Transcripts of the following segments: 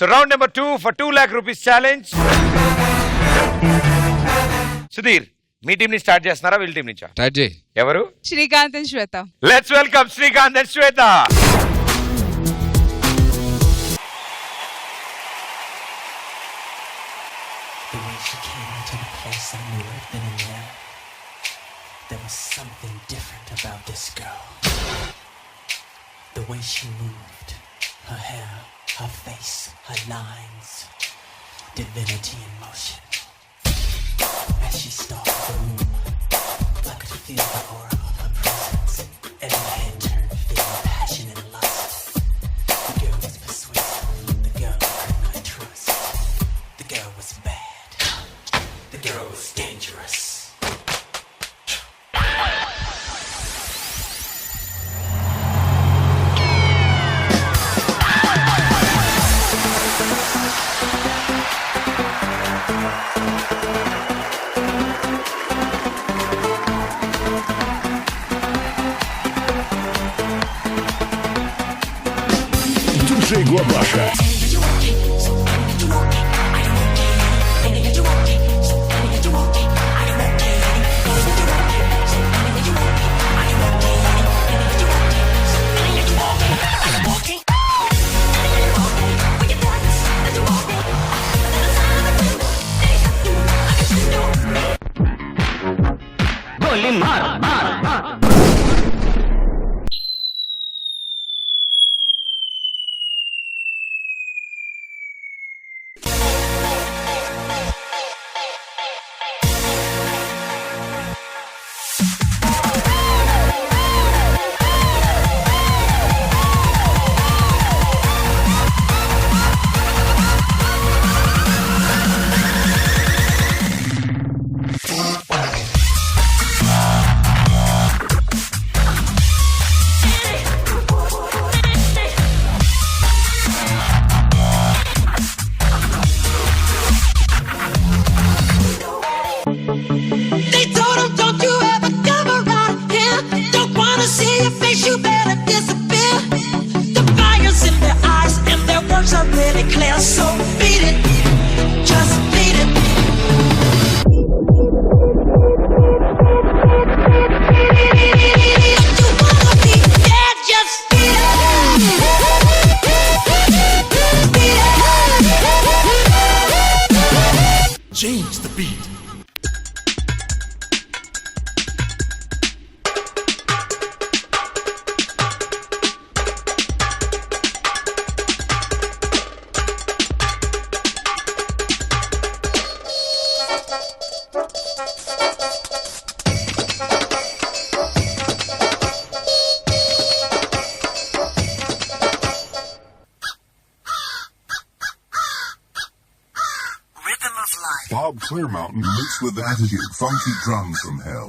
So round number two for two lakh rupees challenge Sudheer me team ని start చేస్తున్నారా వీళ్ళ team నుంచా start చేయి ఎవరు Srikanth and Shweta let's welcome Srikanth and Shweta. There was something different about this girl. The way she moved, her hair, her face, her lines, divinity in motion. As she stalked the room, I could feel the aura of her presence. DJ a गोली मार Bob Clearmountain mixed with attitude, funky drums from hell.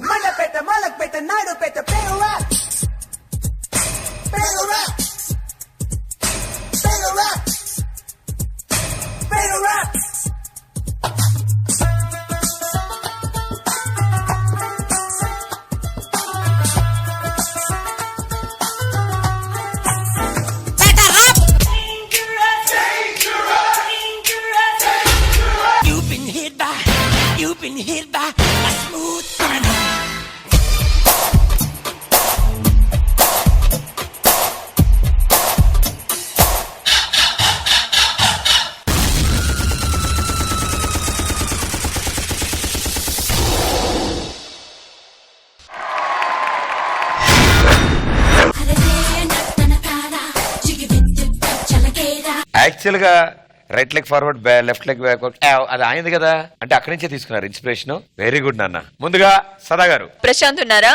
Been hit by a smooth criminal. యాక్చువల్గా right leg forward left leg backward అది ఆయనది కదా. అంటే అక్కడి నుంచే తీసుకున్నారు ఇన్స్పిరేషన్ వెరీ గుడ్ నాన్న. ముందుగా సదా గారు. ప్రశాంత్ ఉన్నారా?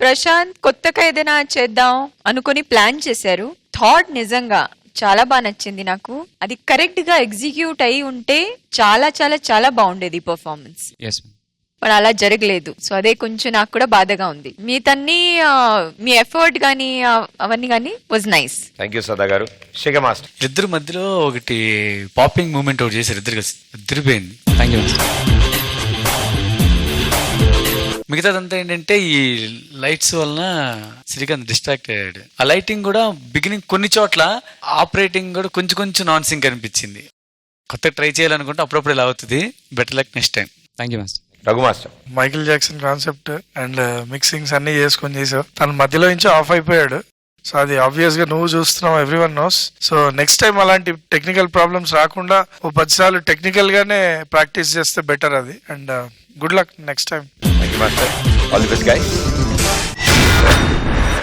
ప్రశాంత్ కొత్తగా ఏదైనా చేద్దాం అనుకుని ప్లాన్ చేశారు. థాట్ నిజంగా చాలా బాగా నచ్చింది నాకు. అది కరెక్ట్గా ఎగ్జిక్యూట్ అయి ఉంటే చాలా చాలా చాలా బాగుండేది పర్ఫార్మెన్స్ మరి అలా జరగలేదు. సో అదే కొంచెం నాకు కూడా బాధగా ఉంది. మీ తన్ని మీ ఎఫర్ట్ గానీ ఆ, అవన్నీ గానీ was nice thank you Sada గారు. శేఖర్ మాస్టర్. ఇద్దరు మధ్యలో ఒకటి పాపింగ్ మూమెంట్ ఒకటి చేశారు. ఇద్దరు కలిసి. అదిరిపోయింది థ్యాంక్ యూ మిగతాదంతా ఏంటంటే ఈ లైట్స్ వలన శ్రీకాంత్ డిస్ట్రాక్ట్ అయ్యాడు. ఆ లైటింగ్ కూడా బిగినింగ్ కొన్ని చోట్ల ఆపరేటింగ్ కూడా కొంచెం కొంచెం నాన్ సింక్ అనిపించింది. కొత్త ట్రై చేయాలనుకుంటే అప్పుడప్పుడు ఇలా అవుతుంది. Better luck next time thank you master Raghu master Michael Jackson concept and mixings అన్ని చేసుకొని చేసావు తన మధ్యలో నుంచి ఆఫ్ అయిపోయాడు. సో అది ఆబ్వియస్గా నువ్వు చూస్తున్నావు everyone knows so next time అలాంటి టెక్నికల్ ప్రాబ్లమ్స్ రాకుండా ఓ పది సార్లు టెక్నికల్ గానే ప్రాక్టీస్ చేస్తే బెటర్ అది. And good luck next time all the best guy